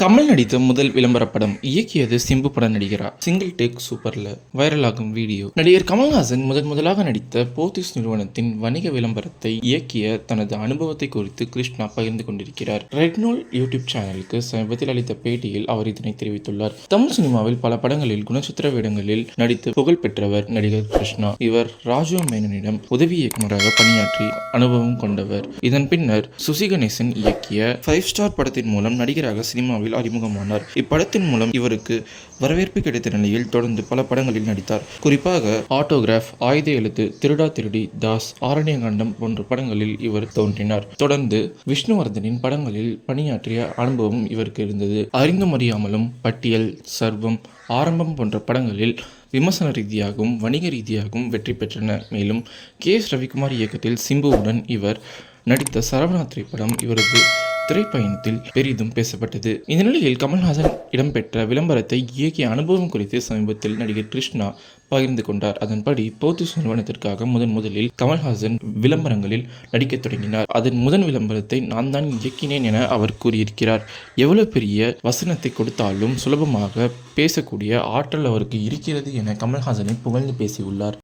கமல் நடித்த முதல் விளம்பர படம் இயக்கியது சிம்பு பட நடிகரா. சிங்கிள் டேக் சூப்பர்ல வைரலாகும் வீடியோ. நடிகர் கமல்ஹாசன் முதன் முதலாக நடித்த போத்திஸ் நிறுவனத்தின் வணிக விளம்பரத்தை இயக்கிய தனது அனுபவத்தை குறித்து கிருஷ்ணா பகிர்ந்து கொண்டிருக்கிறார். ரெட்னோல் யூடியூப் சேனலுக்கு சமீபத்தில் அளித்த பேட்டியில் அவர் இதனை தெரிவித்துள்ளார். தமிழ் சினிமாவில் பல படங்களில் குணச்சித்திர வேடங்களில் நடித்து புகழ் பெற்றவர் நடிகர் கிருஷ்ணா. இவர் ராஜு மேனனிடம் உதவி இயக்குநராக பணியாற்றி அனுபவம் கொண்டவர். இதன் பின்னர் சுசி கணேசன் இயக்கிய ஃபைவ் ஸ்டார் படத்தின் மூலம் நடிகராக சினிமாவில் அறிமுகமானார். இப்படத்தின் மூலம் இவருக்கு வரவேற்பு கிடைத்த நிலையில் தொடர்ந்து பல படங்களில் நடித்தார். குறிப்பாக ஆட்டோகிராஃப் ஆயுத எழுத்து திருடா திருடி தாஸ் ஆரண்யகாண்டம் போன்ற படங்களில் இவர் தோன்றினார். தொடர்ந்து விஷ்ணுவர்தனின் படங்களில் பணியாற்றிய அனுபவம் இவருக்கு இருந்தது. அறிந்தும் அறியாமலும் பட்டியல் சர்வம் ஆரம்பம் போன்ற படங்களில் விமர்சன ரீதியாகவும் வணிக ரீதியாகவும் வெற்றி பெற்றன. மேலும் கே எஸ் ரவிக்குமார் இயக்கத்தில் சிம்புவுடன் இவர் நடித்த சரவணா திரைப்படம் இவரது திரைப்பயணத்தில் பெரிதும் பேசப்பட்டது. இந்த நிலையில் கமல்ஹாசன் இடம்பெற்ற விளம்பரத்தை இயக்கிய அனுபவம் குறித்து சமீபத்தில் நடிகர் கிருஷ்ணா பகிர்ந்து கொண்டார். அதன்படி போத்திஸ் நிறுவனத்திற்காக முதன் முதலில் கமல்ஹாசன் விளம்பரங்களில் நடிக்கத் தொடங்கினார். அதன் முதன் விளம்பரத்தை நான் தான் இயக்கினேன் என அவர் கூறியிருக்கிறார். எவ்வளவு பெரிய வசனத்தை கொடுத்தாலும் சுலபமாக பேசக்கூடிய ஆற்றல் அவருக்கு இருக்கிறது என கமல்ஹாசனை புகழ்ந்து பேசியுள்ளார்.